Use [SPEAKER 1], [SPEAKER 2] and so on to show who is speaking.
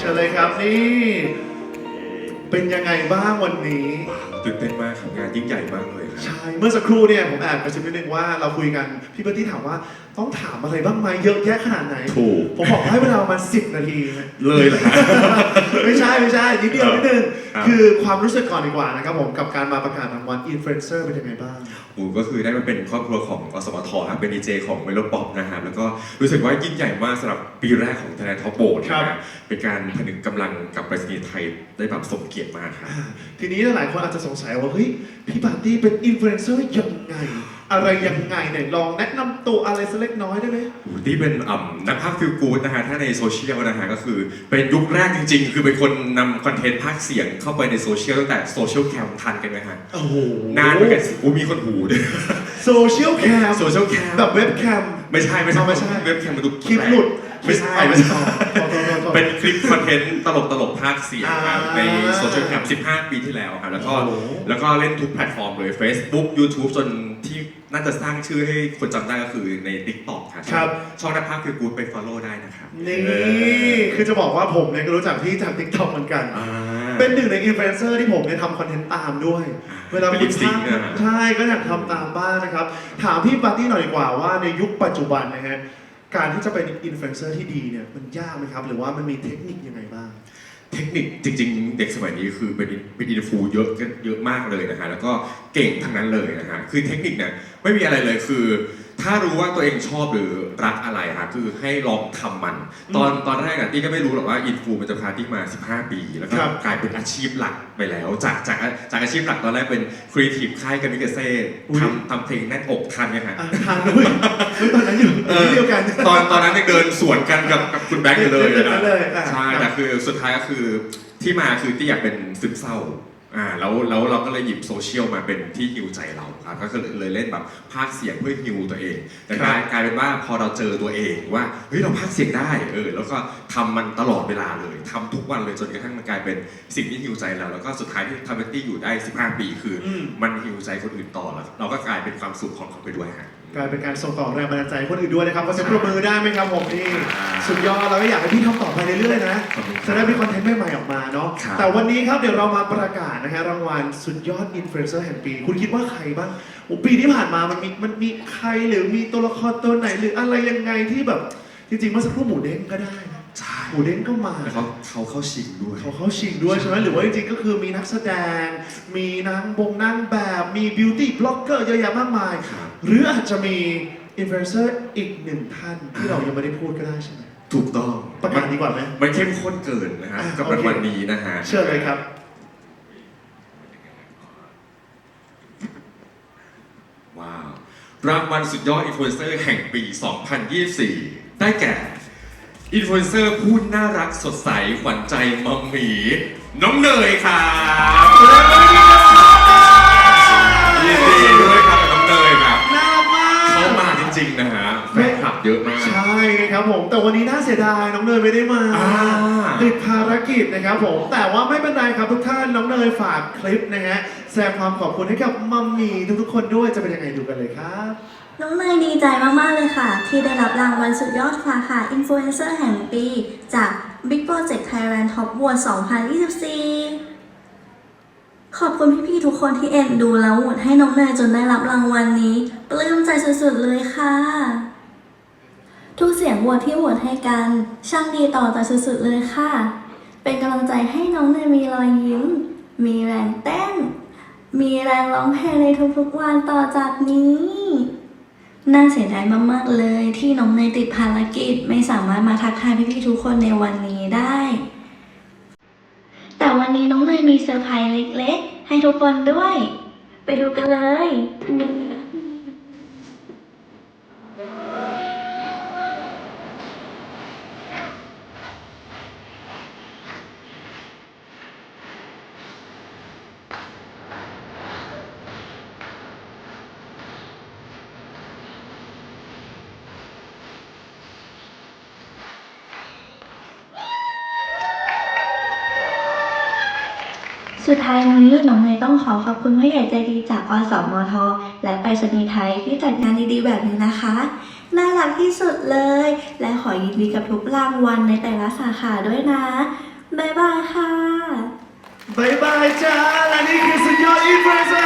[SPEAKER 1] เชิญเลยครับนี่ เป็นยังไงบ้างวันนี้
[SPEAKER 2] ตื่นเต้นมากครับงานยิ่งใหญ่มากเลยครับ
[SPEAKER 1] ใช่เมื่อสักครู่เนี่ยผมแอบกระซิบนิดนึงว่าเราคุยกันพี่เบิร์ตตี้ถามว่าต้องถามอะไรบ้างไหมเยอะแยะขนาดไหน
[SPEAKER 2] ถูก
[SPEAKER 1] ผมบอกให้เวลาประมาณสิบนาทีนะ
[SPEAKER 2] เลยเหรอฮะ
[SPEAKER 1] ไม่ใช่ไม่ใช่นิดเดียวนิดนึง
[SPEAKER 2] ครับ
[SPEAKER 1] คือความรู้สึกก่อนดีกว่านะครับผมกับการมาประกาศรางวัลอินฟลูเอนเซอร์เป็นยังไงบ้าง
[SPEAKER 2] โอ้ก็คือได้มาเป็นครอบครัวของอสมทครับเป็นดีเจของเมโลป๊อปนะครับแล้วก็รู้สึกว่ายิ่งใหญ่มากสำหรับปีแรกของไทยแลนด์ท็อปโบนะ
[SPEAKER 1] ครั
[SPEAKER 2] ฮะ
[SPEAKER 1] บ
[SPEAKER 2] เป็นการผนึกกำลังกับไปรษณีย์ไทยได้แบบสมเกียรติมากครับ
[SPEAKER 1] อ่าทีนี้หลายคนอาจจะสงสัยว่าเฮ้ยพี่ปาร์ตี้เป็นอินฟลูเอนเซอร์ยังไง อะไรยังไงเนี่ยลองแนะนำตัวอะไรสักเล็กน้อยได้ไหม
[SPEAKER 2] โอ้โหที่เป็นอ่ำนักภาคฟิลกูดนะฮะ ถ้าในโซเชียลนะฮะ ก็คือเป็นยุคแรกจริงๆ คือเป็นคนนำคอนเทนต์ภาคเสียงเข้าไปในโซเชียลตั้งแต่โซเชียลแคมทันกันไหมฮะ
[SPEAKER 1] โอ้โห
[SPEAKER 2] นานเหมือนกันสิอู้มีคนหูด้วย
[SPEAKER 1] โซเชียลแคม
[SPEAKER 2] โซเชียลแคม
[SPEAKER 1] แบบเว็บแคม
[SPEAKER 2] ไม่ใช่ไม่ใช่
[SPEAKER 1] เอาไม่ใช่
[SPEAKER 2] เว็บแคมมันดู
[SPEAKER 1] คลิปหลุด
[SPEAKER 2] ไม่ใช่ไม่ใช่
[SPEAKER 1] ขอโทษขอโทษ
[SPEAKER 2] เป็นคลิปคอนเทนต์ตลกตลกๆภาคเสียงครับ
[SPEAKER 1] อ่า
[SPEAKER 2] ในโซเชียลแคม15 ปีที่แล้วครับแล้วก็
[SPEAKER 1] โอ้โห
[SPEAKER 2] แล้วก็เล่นทุกแพลตฟอร์มเลย Facebook YouTube จนที่ น่าจะสร้างชื่อให้คนจำได้ก็คือใน TikTok ครับ
[SPEAKER 1] ครับ
[SPEAKER 2] ช่องนักภาคคือกูดไป follow ได้นะครับ
[SPEAKER 1] นี่
[SPEAKER 2] เออ
[SPEAKER 1] คือจะบอกว่าผมเนี่ยก็รู้จักพี่จากทิกตอกเหมือนกัน
[SPEAKER 2] อ่า
[SPEAKER 1] เป็นหนึ่งในอินฟลูเอนเซอร์ที่ผมเนี่ยทำคอนเทนต์ตามด้วย เวลา
[SPEAKER 2] เป็น
[SPEAKER 1] คุ
[SPEAKER 2] ลิ
[SPEAKER 1] ณ
[SPEAKER 2] ปซิง
[SPEAKER 1] ภาพ
[SPEAKER 2] ค์นะฮะ
[SPEAKER 1] ใช่ก็อยากทำตามบ้างนะครับ ถามพี่ปาร์ตี้หน่อยดีกว่าว่าในยุคปัจจุบันนะฮะการที่จะเป็นอินฟลูเอนเซอร์ที่ดีเนี่ยมันยากไหมครับ หรือว่ามันมีเทคนิคยังไงบ้าง
[SPEAKER 2] เทคนิคจริง ๆ เด็กสมัยนี้คือเป็นเป็นอินฟูเยอะกันเยอะมากเลยนะฮะแล้วก็เก่งทั้งนั้นเลยนะฮะคือเทคนิคเนี่ยไม่มีอะไรเลยคือ ถ้ารู้ว่าตัวเองชอบหรือรักอะไรฮะคือให้ลองทำมัน ตอนตอนแรกอะตี้ก็ไม่รู้หรอกว่าอินฟูมันจะพาตี้มา 15 ปี แล้วก็
[SPEAKER 1] ครับ
[SPEAKER 2] กลายเป็นอาชีพหลักไปแล้ว จากจากจากอาชีพหลักตอนแรกเป็นครีเอทีฟค่ายกันมิเกเซ่ทำทำเพลงแน่นอกทันไหมฮะ
[SPEAKER 1] อะทางด้วยตอนนั้นอยู่
[SPEAKER 2] เออ
[SPEAKER 1] ที่เดียวกัน
[SPEAKER 2] ตอนตอนนั้นยังเดินสวนกันกับกับคุณแบงค์อยู่เลย
[SPEAKER 1] เดิน
[SPEAKER 2] นะ
[SPEAKER 1] เลยอะ
[SPEAKER 2] ใช่แต่คือสุดท้ายก็คือที่มาคือที่อยากเป็นซึมเศร้าอ่าแล้วแล้วเราก็เลยหยิบโซเชียลมาเป็นที่ฮิวใจเราครับก็คือเลยเล่นแบบพากย์เสียงเพื่อฮิวตัวเอง แต่กลายกลายเป็นว่าพอเราเจอตัวเองว่าเฮ้ยเราพากย์เสียงได้เออแล้วก็ทำมันตลอดเวลาเลยทำทุกวันเลยจนกระทั่งมันกลายเป็นสิ่งที่ฮิวใจเราแล้วก็สุดท้ายที่ทำเป็นตี้อยู่ได้ 15 ปีคืออ
[SPEAKER 1] ม
[SPEAKER 2] มันฮิวใจคนอื่นต่อแล้วเราก็กลายเป็นความสุขของเขาไปด้วยฮะ
[SPEAKER 1] กลายเป็นการส่งต่อแรงบันดาลใจให้คนอื่นด้วยนะครับขอเสียงปรบมือได้ไหมครับผมนี่
[SPEAKER 2] อ่า
[SPEAKER 1] สุดยอดเราก็อยากให้พี่ทำต่อไปเรื่อยๆนะ
[SPEAKER 2] ขอบคุณครับ
[SPEAKER 1] จะได้มีคอนเทนต์ใหม่ๆออกมาเนาะ
[SPEAKER 2] ครับ
[SPEAKER 1] แต่วันนี้ครับเดี๋ยวเรามาประกาศนะฮะรางวัลสุดยอดอินฟลูเอนเซอร์แห่งปี คุณคิดว่าใครบ้างโอ้ปีที่ผ่านมามันมีมันมีใครหรือมีตัวละครตัวไหนหรืออะไรยังไงที่แบบ จริงๆเมื่อสักครู่หมูเด้งก็ได้นะ
[SPEAKER 2] ใช่
[SPEAKER 1] หมูเด้งก็มา
[SPEAKER 2] แล้วเขาเขาเข้าชิงด้วย
[SPEAKER 1] เขาเขาชิงด้วยใช่ไหมหรือว่าจริงๆก็คือมีนักแสดง มีนางบงนางแบบมีบิวตี้บ ล็อกเกอร์เยอะแยะมากมาย
[SPEAKER 2] ครับ
[SPEAKER 1] หรืออาจจะมีอินฟลูเอนเซอร์อีกหนึ่งท่านที่เรายังไม่ได้พูดก็ได้ใช่ไหม
[SPEAKER 2] ถูกต้อง
[SPEAKER 1] ประกาศดีกว่าไหม
[SPEAKER 2] มันเข้มข้นเกินนะฮะ
[SPEAKER 1] อะ
[SPEAKER 2] กับ
[SPEAKER 1] โอเค
[SPEAKER 2] วันนี้นะฮะ
[SPEAKER 1] เชิญเลยครับ
[SPEAKER 2] ว้าว รางวัลสุดยอดอินฟลูเอนเซอร์แห่งปี 2024 ได้แก่ อินฟลูเอนเซอร์ผู้น่ารักสดใสขวัญใจมัมหมีน้องเนยครับ ย
[SPEAKER 1] ดายน้องเนยไม่ได้มา
[SPEAKER 2] อ่า
[SPEAKER 1] ติดภารกิจนะครับผม แต่ว่าไม่เป็นไรครับทุกท่านน้องเนยฝากคลิปนะฮะแสดงความขอบคุณให้กับมัมมี่ทุกๆคนด้วยจะเป็นยังไงดูกันเลยครับ
[SPEAKER 3] น้องเนยดีใจมาก ๆ เลยค่ะ ที่ได้รับรางวัลสุดยอดสาขาอินฟลูเอนเซอร์แห่งปี จาก Big Project Thailand Top Award 2024 ขอบคุณพี่ ๆ ทุกคนที่เอ็นดูแล้วโหวตให้น้องเนยจนได้รับรางวัลนี้ ปลื้มใจสุด ๆ เลยค่ะทุกเสียง โหวตที่โหวตให้กัน ช่างดีต่อใจสุดๆเลยค่ะ เป็นกำลังใจให้น้องเนยมีรอยยิ้ม มีแรงเต้น มีแรงร้องเพลงในทุกๆวันต่อจากนี้ น่าเสียดายมากๆเลยที่น้องเนยติดภารกิจไม่สามารถมาทักทายพี่ๆทุกคนในวันนี้ได้ แต่วันนี้น้องเนยมีเซอร์ไพรส์เล็กๆ ให้ทุกคนด้วย ไปดูกันเลย สุดท้ายนี้น้องเนยต้องขอขอบคุณผู้ใหญ่ใจดีจากอสมท และไปรษณีย์ไทยที่จัดงานดีๆแบบนี้นะคะ น่ารักที่สุดเลย และขอยินดีกับทุกรางวัลในแต่ละสาขาด้วยนะ บ๊ายบายค่ะ
[SPEAKER 1] บายบายจ้าและนี่คือสุดยอดอินฟลูเอนเซอร์